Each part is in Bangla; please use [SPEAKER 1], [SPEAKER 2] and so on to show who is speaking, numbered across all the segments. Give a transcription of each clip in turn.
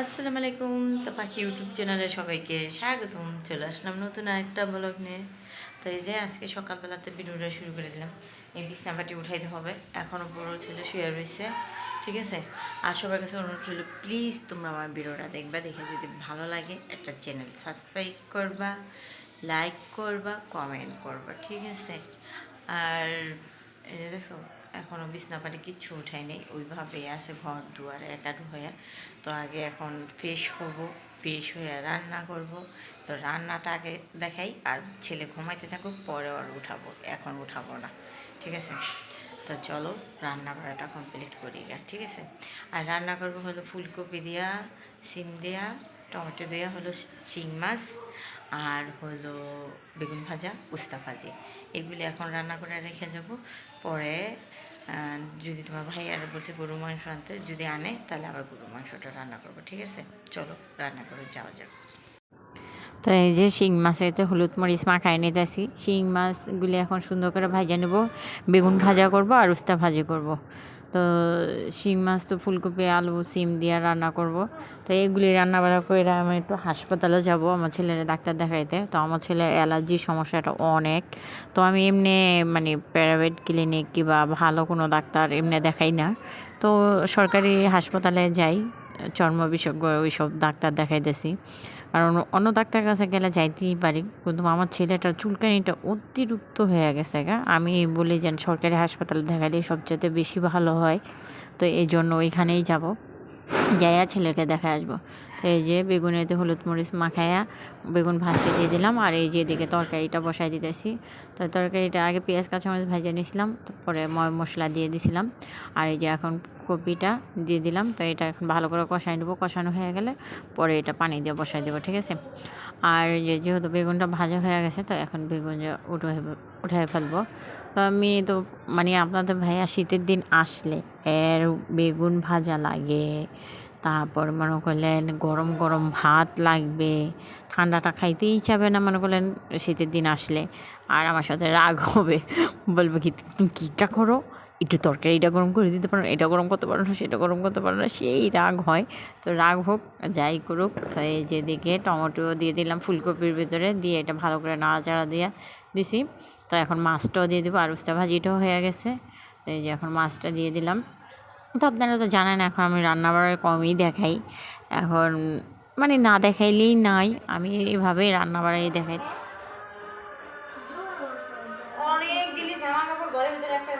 [SPEAKER 1] আসসালামু আলাইকুম। তো পাখি ইউটিউব চ্যানেলে সবাইকে স্বাগতম। চলে আসলাম নতুন আরেকটা ব্লগ নিয়ে। তো এই যে আজকে সকালবেলাতে ভিডিওটা শুরু করে দিলাম। এই বিছনাপাটি উঠাইতে হবে। এখনও বড় ছেলে শুয়ে রয়েছে। ঠিক আছে? আর সবার কাছে অনুরোধ রইল প্লিজ তোমরা আমার ভিডিওটা দেখবা, দেখে যদি ভালো লাগে একটা চ্যানেল সাবস্ক্রাইব করবা লাইক করবা কমেন্ট করবা। ঠিক আছে? আর এই দেখো এখনও বিছনাপাটি কিচ্ছু উঠাই নেই। ওইভাবেই আছে ঘর দুয়ারে একাডু হয়ে তো আগে এখন ফ্রেশ হব, ফ্রেশ হয়ে রান্না করব। তো রান্নাটা আগে দেখাই, আর ছেলে ঘুমাইতে থাকুক, পরে আর উঠাবো। এখন উঠাবো না, ঠিক আছে? তো চলো রান্না করাটা কমপ্লিট করি ঠিক আছে? আর রান্না করব হলো ফুলকপি দেওয়া সিম দেওয়া টমেটো দেওয়া হলো চিং মাছ আর হলো বেগুন ভাজা, উস্তা ভাজি। এগুলি এখন রান্না করে রেখে যাব। পরে যদি তোমার ভাই আর বলছে গরু মাংস আনতে, যদি আনে, তাহলে আবার গরু মাংসটা রান্না করব, ঠিক আছে? চলো, রান্না করে যাওয়া যাক। তো এই যে শিং মাছেতে হলুদ মরিচ মাখাই নিতেছি। শিং মাছগুলি এখন সুন্দর করে ভাজা নেব। বেগুন ভাজা করব আর উস্তা ভাজি করব। তো শিং মাছ তো ফুলকপি, আলু, সিম দিয়ে রান্না করব। তো এইগুলি রান্না বান্না করে আমি একটু হাসপাতালে যাব আমার ছেলের ডাক্তার দেখাইতে। তো আমার ছেলের অ্যালার্জির সমস্যাটা অনেক। তো আমি এমনি মানে প্রাইভেট ক্লিনিক কিংবা ভালো কোনো ডাক্তার এমনি দেখাই না। তো সরকারি হাসপাতালে যাই চর্ম বিশেষজ্ঞ ওইসব ডাক্তার দেখাইতেছি। কারণ অন্য ডাক্তার কাছে গেলে যাইতেই পারি। কিন্তু আমার ছেলেটার চুলকানিটা অতিরিক্ত হয়ে গেছে গা। আমি বলি যে সরকারি হাসপাতালে দেখালে সবচেয়ে বেশি ভালো হয়। তো এই জন্য ওইখানেই যাব। যাইয়া ছেলেকে দেখে আসব। এই যে বেগুনেতে হলুদ মরিচ মাখাইয়া বেগুন ভাজতে দিয়ে দিলাম। আর এই যে এদিকে তরকারিটা বসাই দিতেছি। তো তরকারিটা আগে পেঁয়াজ, কাঁচামরিচ ভেজে নিয়েছিলাম, তারপরে ময় মশলা দিয়ে দিছিলাম। আর এই যে এখন কপিটা দিয়ে দিলাম। তো এটা এখন ভালো করে কষাই নেব। কষানো হয়ে গেলে পরে এটা পানি দিয়ে বসাই দেবো, ঠিক আছে? আর যে যেহেতু বেগুনটা ভাজা হয়ে গেছে, তো এখন বেগুন উঠে উঠাই ফেলব। তো আমি তো মানে আপনাদের ভাইয়া শীতের দিন আসলে এর বেগুন ভাজা লাগে। তারপর মনে করলেন গরম গরম ভাত লাগবে। ঠান্ডাটা খাইতেই চাবে না, মনে করলেন শীতের দিন আসলে। আর আমার সাথে রাগ হবে। বলবে কি, তুমি কীটা করো? একটু তরকারিটা গরম করে দিতে পারো এটা গরম করতে পারো না, সেটা গরম করতে পারো না। সেই রাগ হয়। তো রাগ হোক, যাই করুক, তো এই যেদিকে টমেটো দিয়ে দিলাম ফুলকপির ভিতরে, দিয়ে এটা ভালো করে নাড়াচাড়া দিয়ে দিছি। তো এখন মাছটাও দিয়ে দেবো আর উস্তা ভাজিটাও হয়ে গেছে। তো এই যে এখন মাছটা দিয়ে দিলাম। তো আপনারা তো জানেন এখন আমি রান্নাবাড়ার কমই দেখাই। এখন মানে না দেখাইলেই নাই, আমি এভাবেই রান্নাবাড়াই দেখাই।
[SPEAKER 2] অনেক দিলি জামা একটা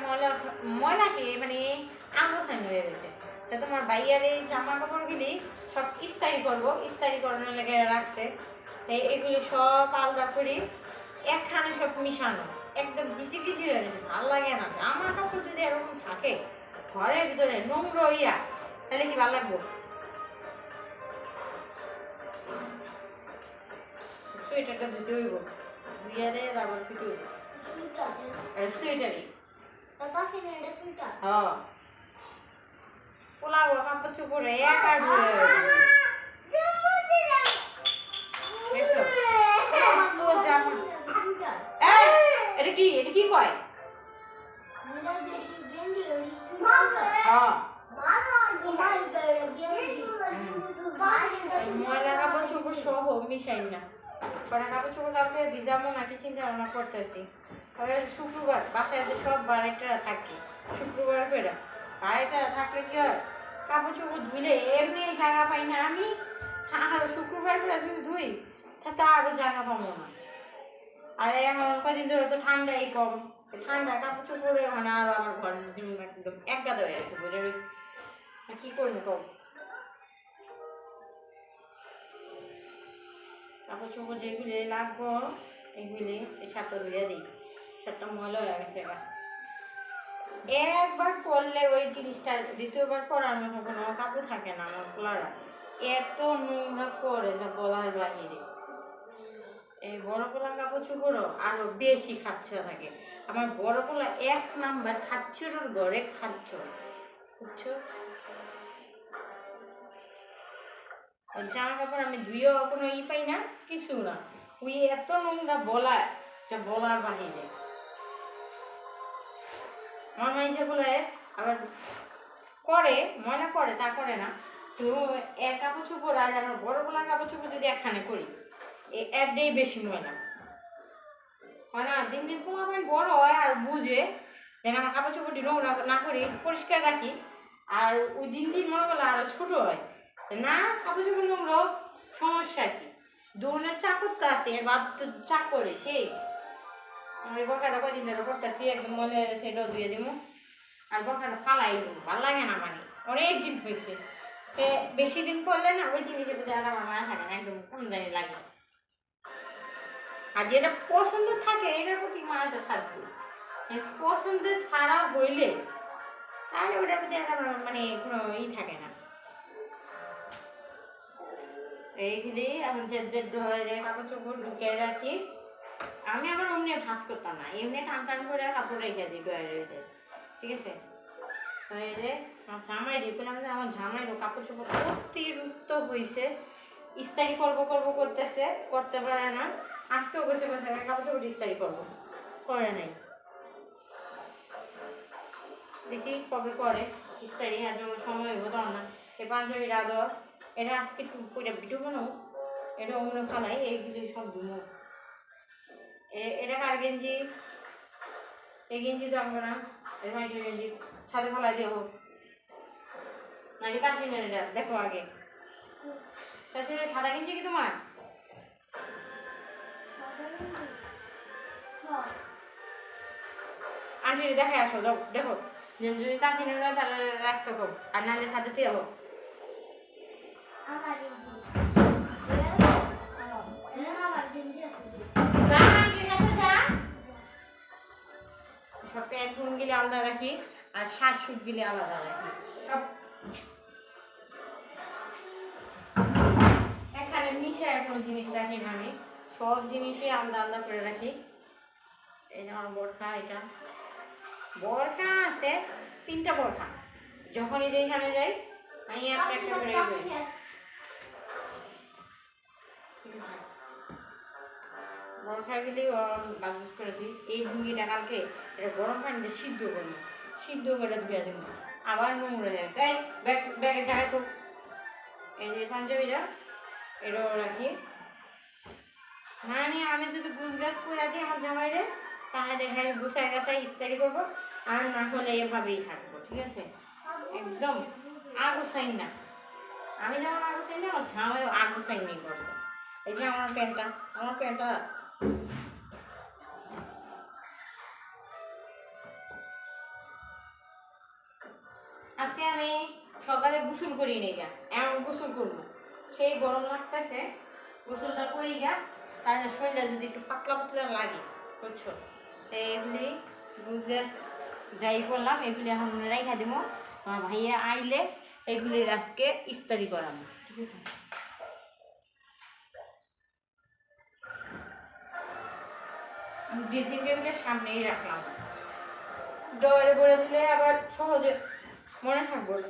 [SPEAKER 2] ময়লা মানে হয়ে গেছে। তোমার বাইয়ার এই জামা কাপড়গুলি সব ইস্তারি করব। ইস্তারি রাখছে। তো এগুলি সব করি একখানে সব মিশানো। একদম ভিজি ভিজি হয়ে গেছে। ভালো লাগে না। জামা কাপড় যদি এরকম থাকে ঘরের ভিতরে নোংরা হইয়া তাহলে কি ভালো লাগবো? সোয়েটারটা ধুতে হইব। ধুইয়ারে তারপর ধুতে হইব। এটা সোয়েটারই হ্যাঁ কাপড় চোপড় এক আর এটা কি? এটা কি কয়? ময়লা কাপড় সব মিশাই না কাপড় চিন্তা ভাবনা করতেছি শুক্রবার বাসায় থাকি শুক্রবার থাকলে কি কাপড় চোপড় ধুইলে এমনি জায়গা পাই না আমি আর শুক্রবার ধুই তাতে আরও জায়গা পাবো না আর এখন কদিন ধরে তো ঠান্ডাই কম। ঠান্ডা কাপড় চোপড়ে এখন আরও আমার ঘর যেমন একদম এক হয়ে গেছে, বুঝে রয়েছে কি করব কম কাপড় চোপড় যেগুলি লাগবো, এগুলি এই সাতটা ধুয়ে দিই। সাতটা ময়লা হয়ে গেছে এবার। একবার পরলে ওই জিনিসটা, দ্বিতীয়বার পরার মতো কোনো কাপড় থাকে না আমার পোলারা। এত নোংরা করে যা বলার বাহিরে। এই বড় পোলা কাপড় চোপড়ও আরও বেশি খাচ্ছে থাকে। আমার বড় পোলা এক নাম্বার খাচ্ছরের ঘরে খাচ্ছ বুঝছ? জামা কাপড় আমি ধুয়েও কোনো ই পাই না কিছু না। ওই এত নোংরা বলায় যে বলার বাহিরে। আমার মাইছে বলে, আবার করে, ময়লা করে, তা করে না। তো এক কাপড় চোপড় আর আমার বড় বলার কাপড় চোপড় যদি একখানে করি এই একটাই বেশি ময়লা। হয় না? দিন দিন পোলা পান বড় হয় আর বুঝে। যেন আমার কাপড় চোপড়টি নোংরা না করি পরিষ্কার রাখি। আর ওই দিন দিন মনে করলে আরও ছোট হয়। না কাপড় চোপড় নোংরা, সমস্যা কি? দোনের চাকর তো আছে এর বাপ তো চাক করে সেই আমার বকাটা কদিন ধরে করতেছি, একদম মনে সেটাও ধুয়ে দিব আর বকাটা ফালাই ভালো লাগে না মানে। অনেক দিন হয়েছে। বেশি দিন করলে না, ওই জিনিসের প্রতি আর আমার মায়া থাকে না, একদম কোন জানি লাগে। আর যেটা পছন্দ থাকে এটার প্রতি মায়াটা থাকবে। এ, পছন্দ ছাড়া হইলে তাহলে ওটার প্রতি আমার মানে কোনো ই থাকে না। এইগুলি আমি যে যে ড্রয়ারে কাপড় চোপড় ঢুকে রাখি। আমি আবার অমনি ভাঁজ করতাম না। এমনি টান টান করে কাপড় রেখে দিই ড্রয়ারের ভিতরে। ঠিক আছে? এই যে আমার জামাই দেখলাম যে আমার জামাইরও কাপড় চোপড় অতিরিক্ত হয়েছে ইস্তারি করব করব করতেছে করতে পারে না। আজকেও বসে বসে আমি কাপড় চোপড় ইস্তারি করব। করে নাই। দেখি কবে করে। ইস্তারি আর জন্য সময় তখন না। এই পাঞ্জাবির আদর এটা আজকে একটু কইটা ভিডিও বানাও। এটা অন্য ফালাই এইগুলি সব ধুমো এটা কার গেঞ্জি? এই গেঞ্জি তো আমরা না এটা মাইশের গেঞ্জি। ছাদে ফালাই দেবো। নাকি কাশিনের এটা, দেখো আগে। কাশিনের সাদা গেঞ্জি কি তোমার? আন্টি দেখে আসো, যাও, দেখো। যদি কাশিনের হয় তাহলে রাখতে কো। আর নাহলে সাথে দিয়ে হব আন্টির সব প্যান্ট গিলে আলাদা রাখি, আর শার্ট শুট গিলে আলাদা রাখি। সব এখানে মিশায় কোনো জিনিস রাখি না আমি সব জিনিসই আলাদা আলাদা করে রাখি। এই আমার বরখা এটা। বরখা আছে তিনটা বরখা। যখনই যেখানে যাই আমি একটা একটা করে যাই বরখা গেলে বাজবাজ করে দিই। এই ভুঙ্গিটা কালকে এটা গরম পানিতে সিদ্ধ করব। সিদ্ধ করে ধুয়ে দেবো। আবার নোংরা যায় তাই ব্যাগ ব্যাগে জায়গায় তো। এই যে পাঞ্জাবিটা এটাও রাখি। মানে আমি যদি গুছ গাছ করে রাখি আমার জামাইরে, তাহলে হ্যাঁ গুছায় গাছায় ইস্তারি করব, আর না হলে এভাবেই থাকব, ঠিক আছে? একদম আগুসাইন না আমি যেমন আগুসাইন না আমার জামাইও আগুসাইন নেই করছে। এই যে আমার প্যান্টটা আমার প্যান্টটা। আজকে আমি সকালে গোসল করি নি গা, এমন গোসল করব। সেই গরম লাগতেছে, গোসলটা করি গা তাহলে শরীরটা যদি একটু পাতলা পাতলা লাগে, বুঝছ? তো এগুলি বুঝে যাই করলাম, এগুলি এখন রেখা দিব আমার ভাইয়া আইলে এগুলির আজকে ইস্তারি করাবো ঠিক আছে? ড্রেসিং টেবিলের সামনেই রাখলাম। ডয়ারে করে দিলে আবার সহজে মনে থাকব না।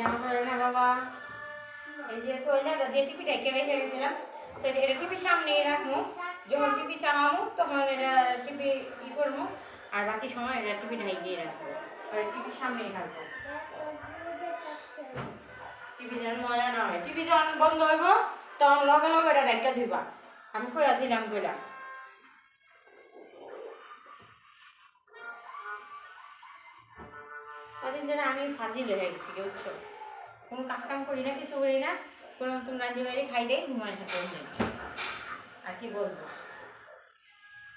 [SPEAKER 2] জামা পরে না তোইলাটা দিয়ে টিপি রেখে গেছিলাম, তো এটা রাখব যখন চালাবো তখন এটা টিপি ই করব আর সময় এটা ঢাইকিয়ে রাখব টিপির সামনেই থাকব টিভি না হয় টিভি বন্ধ হইব, তখন লগে লগে এটা আমি কইয়া দিলাম কইলা। কদিন ধরে আমি ফাজিল হয়ে গেছি, বুঝছ? কোনো কাজ কাম করি না, কিছু করি না, কোনো নতুন রাঁধি বাইরে খাই দেয় ঘুমাই জন্য। আর কি বলব?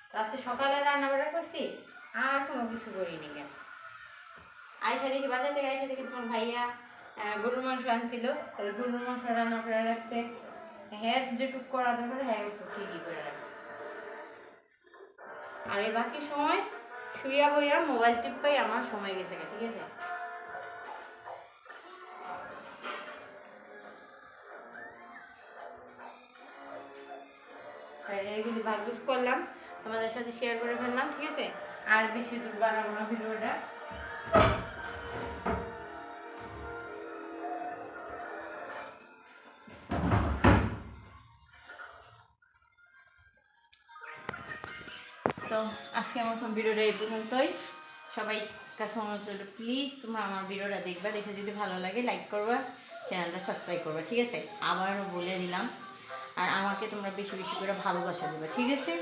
[SPEAKER 2] তো আজকে সকালে রান্না বান্না করছি, আর কোনো কিছু করিনি কেন? আয়সা দেখি বাজার থেকে আয়সা দেখি তোমার ভাইয়া গরুর মাংস আনছিল। গরুর মাংস রান্না করে রাখছে। হ্যাঁ যেটুক করা দরকার হ্যাঁ একটু ঠিকই করে রাখছে। আর এই বাকি সময় শুইয়া বইয়া মোবাইল টিপাই আমার সময় গেছে ঠিক আছে? তাই এইগুলি ভাগ্যুস করলাম। তোমাদের সাথে শেয়ার করে ফেললাম, ঠিক আছে? আর বেশি দূর বাড়াবো না ভিডিওটা। তো আজকে আমার ভিডিওটা এই পর্যন্তই। সবাই কাছে মনে হচ্ছিল, প্লিজ তোমরা আমার ভিডিওটা দেখবা, দেখে যদি ভালো লাগে লাইক করবা, চ্যানেলটা সাবস্ক্রাইব করবা। ঠিক আছে? আবারও বলে দিলাম আর আমাকে তোমরা বেশি বেশি করে ভালোবাসা দেবে ঠিক আছে?